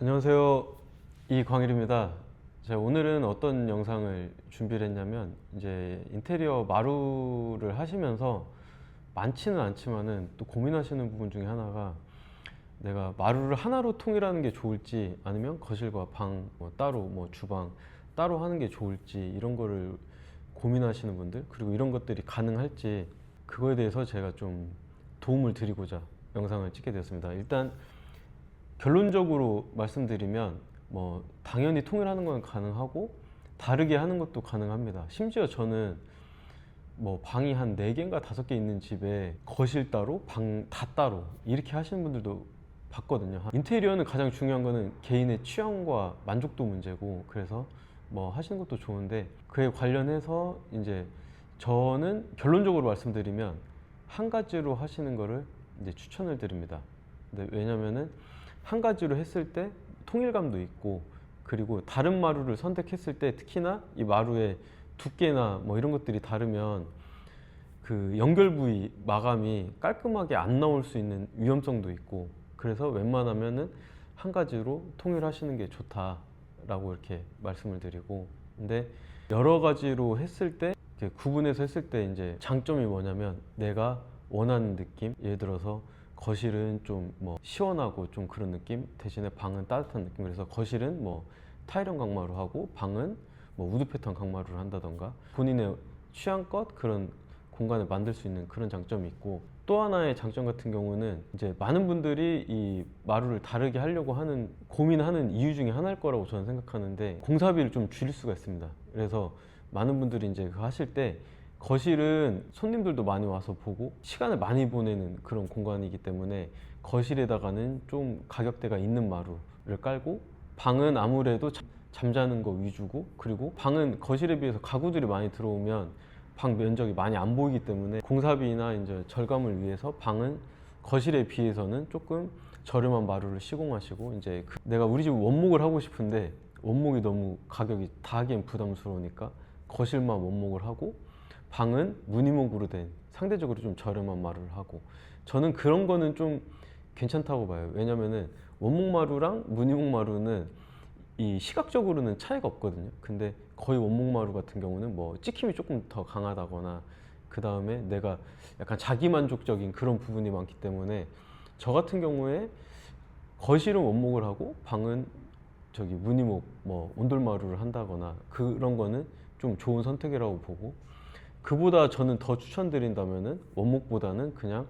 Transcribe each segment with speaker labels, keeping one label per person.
Speaker 1: 안녕하세요. 이광일입니다. 자, 오늘은 어떤 영상을 준비를 했냐면 이제 인테리어 마루를 하시면서 많지는 않지만은 또 고민하시는 부분 중에 하나가 내가 마루를 하나로 통일하는 게 좋을지 아니면 거실과 방 뭐 따로 뭐 주방 따로 하는 게 좋을지 이런 거를 고민하시는 분들 그리고 이런 것들이 가능할지 그거에 대해서 제가 좀 도움을 드리고자 영상을 찍게 되었습니다. 일단 결론적으로 말씀드리면 뭐 당연히 통일하는 건 가능하고 다르게 하는 것도 가능합니다. 심지어 저는 뭐 방이 한 4개인가 5개 있는 집에 거실 따로 방 다 따로 이렇게 하시는 분들도 봤거든요. 인테리어는 가장 중요한 거는 개인의 취향과 만족도 문제고 그래서 뭐 하시는 것도 좋은데 그에 관련해서 이제 저는 결론적으로 말씀드리면 한 가지로 하시는 거를 이제 추천을 드립니다. 왜냐면은 한 가지로 했을 때 통일감도 있고 그리고 다른 마루를 선택했을 때 특히나 이 마루의 두께나 뭐 이런 것들이 다르면 그 연결 부위 마감이 깔끔하게 안 나올 수 있는 위험성도 있고 그래서 웬만하면은 한 가지로 통일하시는 게 좋다라고 이렇게 말씀을 드리고 근데 여러 가지로 했을 때 구분해서 했을 때 이제 장점이 뭐냐면 내가 원하는 느낌 예를 들어서 거실은 좀 뭐 시원하고 좀 그런 느낌 대신에 방은 따뜻한 느낌 그래서 거실은 뭐 타일형 강마루 하고 방은 뭐 우드 패턴 강마루를 한다던가 본인의 취향껏 그런 공간을 만들 수 있는 그런 장점이 있고 또 하나의 장점 같은 경우는 이제 많은 분들이 이 마루를 다르게 하려고 하는 고민하는 이유 중에 하나일 거라고 저는 생각하는데 공사비를 좀 줄일 수가 있습니다. 그래서 많은 분들이 이제 그 하실 때 거실은 손님들도 많이 와서 보고 시간을 많이 보내는 그런 공간이기 때문에 거실에다가는 좀 가격대가 있는 마루를 깔고 방은 아무래도 잠- 잠자는 거 위주고 그리고 방은 거실에 비해서 가구들이 많이 들어오면 방 면적이 많이 안 보이기 때문에 공사비나 이제 절감을 위해서 방은 거실에 비해서는 조금 저렴한 마루를 시공하시고 이제 그- 내가 우리 집 원목을 하고 싶은데 원목이 너무 가격이 다 하기엔 부담스러우니까 거실만 원목을 하고 방은 무늬목으로 된 상대적으로 좀 저렴한 마루를 하고 저는 그런 거는 좀 괜찮다고 봐요. 왜냐면은 원목 마루랑 무늬목 마루는 이 시각적으로는 차이가 없거든요. 근데 거의 원목 마루 같은 경우는 뭐 찍힘이 조금 더 강하다거나 그 다음에 내가 약간 자기 만족적인 그런 부분이 많기 때문에 저 같은 경우에 거실은 원목을 하고 방은 저기 무늬목 뭐 온돌마루를 한다거나 그런 거는 좀 좋은 선택이라고 보고 그보다 저는 더 추천드린다면은 원목보다는 그냥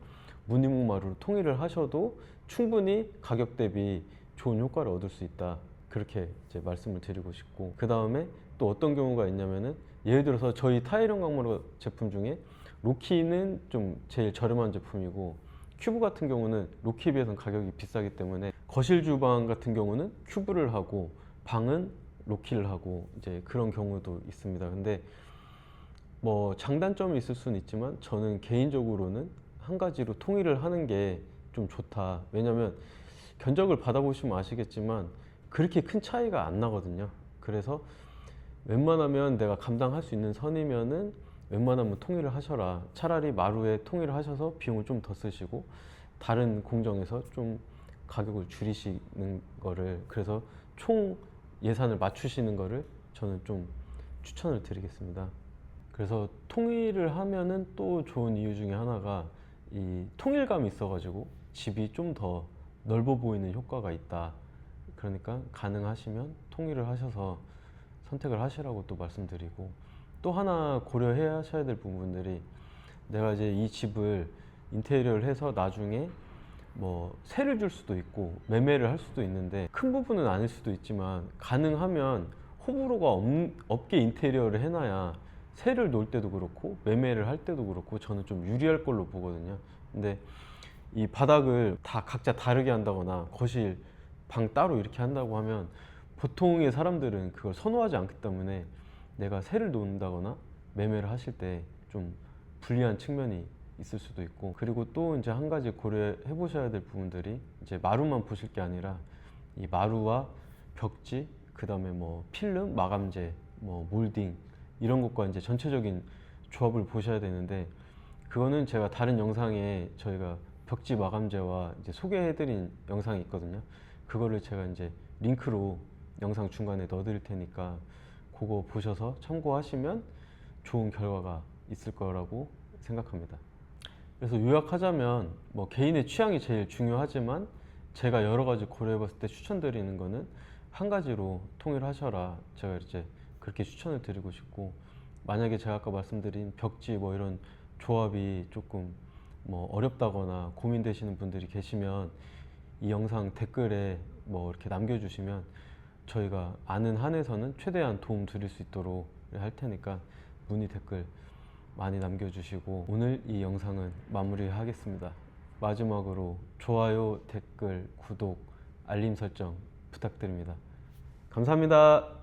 Speaker 1: 무늬목 마루를 통일을 하셔도 충분히 가격 대비 좋은 효과를 얻을 수 있다. 그렇게 이제 말씀을 드리고 싶고 그 다음에 또 어떤 경우가 있냐면은 예를 들어서 저희 타일형 강마루 제품 중에 로키는 좀 제일 저렴한 제품이고 큐브 같은 경우는 로키에 비해서는 가격이 비싸기 때문에 거실 주방 같은 경우는 큐브를 하고 방은 로키를 하고 이제 그런 경우도 있습니다. 근데 뭐 장단점이 있을 수는 있지만 저는 개인적으로는 한 가지로 통일을 하는 게 좀 좋다. 왜냐면 견적을 받아보시면 아시겠지만 그렇게 큰 차이가 안 나거든요. 그래서 웬만하면 내가 감당할 수 있는 선이면은 웬만하면 통일을 하셔라. 차라리 마루에 통일을 하셔서 비용을 좀 더 쓰시고 다른 공정에서 좀 가격을 줄이시는 거를 그래서 총 예산을 맞추시는 거를 저는 좀 추천을 드리겠습니다. 그래서 통일을 하면은 또 좋은 이유 중에 하나가 이 통일감이 있어가지고 집이 좀 더 넓어 보이는 효과가 있다. 그러니까 가능하시면 통일을 하셔서 선택을 하시라고 또 말씀드리고 또 하나 고려해야 하셔야 될 부분들이 내가 이제 이 집을 인테리어를 해서 나중에 뭐 세를 줄 수도 있고 매매를 할 수도 있는데 큰 부분은 아닐 수도 있지만 가능하면 호불호가 없, 없게 인테리어를 해놔야 세를 놓을 때도 그렇고 매매를 할 때도 그렇고 저는 좀 유리할 걸로 보거든요. 근데 이 바닥을 다 각자 다르게 한다거나 거실 방 따로 이렇게 한다고 하면 보통의 사람들은 그걸 선호하지 않기 때문에 내가 세를 놓는다거나 매매를 하실 때 좀 불리한 측면이 있을 수도 있고 그리고 또 이제 한 가지 고려해 보셔야 될 부분들이 이제 마루만 보실 게 아니라 이 마루와 벽지 그다음에 뭐 필름 마감재 뭐 몰딩 이런 것과 이제 전체적인 조합을 보셔야 되는데 그거는 제가 다른 영상에 저희가 벽지 마감재와 이제 소개해드린 영상이 있거든요. 그거를 제가 이제 링크로 영상 중간에 넣어드릴 테니까 그거 보셔서 참고하시면 좋은 결과가 있을 거라고 생각합니다. 그래서 요약하자면 뭐 개인의 취향이 제일 중요하지만 제가 여러 가지 고려해봤을 때 추천드리는 거는 한 가지로 통일하셔라 제가 이제 그렇게 추천을 드리고 싶고 만약에 제가 아까 말씀드린 벽지 뭐 이런 조합이 조금 뭐 어렵다거나 고민되시는 분들이 계시면 이 영상 댓글에 뭐 이렇게 남겨주시면 저희가 아는 한에서는 최대한 도움 드릴 수 있도록 할 테니까 문의 댓글 많이 남겨주시고 오늘 이 영상은 마무리하겠습니다. 마지막으로 좋아요, 댓글, 구독, 알림 설정 부탁드립니다. 감사합니다.